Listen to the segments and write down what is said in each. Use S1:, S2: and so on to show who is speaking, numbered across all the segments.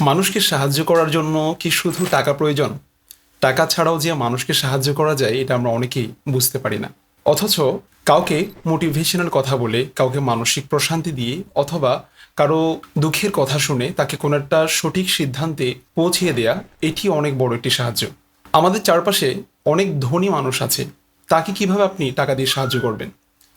S1: মানুষকে সাহায্য করার জন্য কি শুধু টাকা প্রয়োজন? টাকা ছাড়াও যে মানুষকে সাহায্য করা যায়, এটা আমরা অনেকেই বুঝতে পারি না। অথচ কাউকে মোটিভেশনাল কথা বলে, কাউকে মানসিক প্রশান্তি দিয়ে, অথবা কারও দুঃখের কথা শুনে তাকে কোনো একটা সঠিক সিদ্ধান্তে পৌঁছিয়ে দেয়া, এটি অনেক বড় একটি সাহায্য। আমাদের চারপাশে অনেক ধনী মানুষ আছে, তাকে কীভাবে আপনি টাকা দিয়ে সাহায্য করবেন?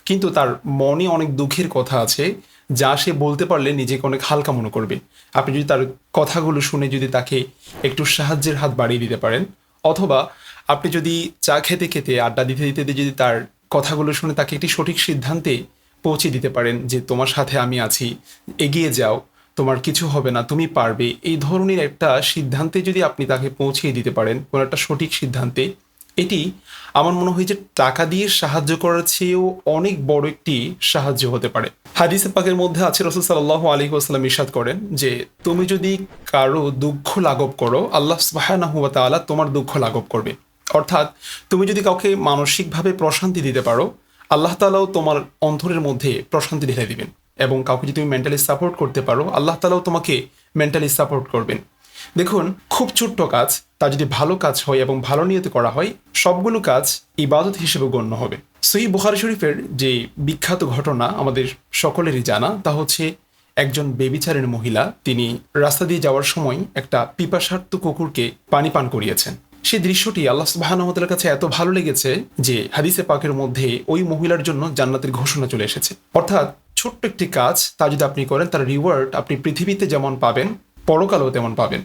S1: কিন্তু তার মনে অনেক দুঃখের কথা আছে যা সে বলতে পারলে নিজেকে অনেক হালকা মনে করবে। আপনি যদি তার কথাগুলো শুনে যদি তাকে একটু সাহায্যের হাত বাড়িয়ে দিতে পারেন, অথবা আপনি যদি চা খেতে খেতে, আড্ডা দিতে দিতে যদি তার কথাগুলো শুনে তাকে একটি সঠিক সিদ্ধান্তে পৌঁছে দিতে পারেন যে, তোমার সাথে আমি আছি, এগিয়ে যাও, তোমার কিছু হবে না, তুমি পারবে। এই ধরনের একটা সিদ্ধান্তে যদি আপনি তাকে পৌঁছিয়ে দিতে পারেন, কোনো একটা সঠিক সিদ্ধান্তে, এটি আমার মনে হয় যে টাকা দিয়ে সাহায্য করার চেয়েও অনেক বড় একটি সাহায্য হতে পারে। হাদিসে পাকের মধ্যে আছে রসুল সাল্লাহ আলী আসসালাম ইসাদ করেন যে, তুমি যদি কারও দুঃখ লাঘব করো, আল্লাহ সুবাহানাহুয়া তাআলা তোমার দুঃখ লাঘব করবে। অর্থাৎ, তুমি যদি কাউকে মানসিকভাবে প্রশান্তি দিতে পারো, আল্লাহ তালাও তোমার অন্তরের মধ্যে প্রশান্তি ঢেলে দিবেন। এবং কাউকে যদি তুমি মেন্টালি সাপোর্ট করতে পারো, আল্লাহ তালাও তোমাকে মেন্টালি সাপোর্ট করবেন। দেখুন, খুব ছোট্ট কাজ, তা যদি ভালো কাজ হয় এবং ভালো নিয়তে করা হয়, সবগুলো কাজ ইবাদত হিসেবে গণ্য হবে। সই বুখারি শরীফের যে বিখ্যাত ঘটনা আমাদের সকলেরই জানা, তা হচ্ছে একজন বেবিচারের মহিলা, তিনি রাস্তা দিয়ে যাওয়ার সময় একটা পিপাসার্থ কুকুরকে পানি পান করিয়েছেন। সেই দৃশ্যটি আল্লাহ সুবাহানহতালার কাছে এত ভালো লেগেছে যে হাদিসে পাকের মধ্যে ওই মহিলার জন্য জান্নাতের ঘোষণা চলে এসেছে। অর্থাৎ ছোট্ট একটি কাজ, তা যদি আপনি করেন, তার রিওয়ার্ড আপনি পৃথিবীতে যেমন পাবেন, পরকালেও তেমন পাবেন।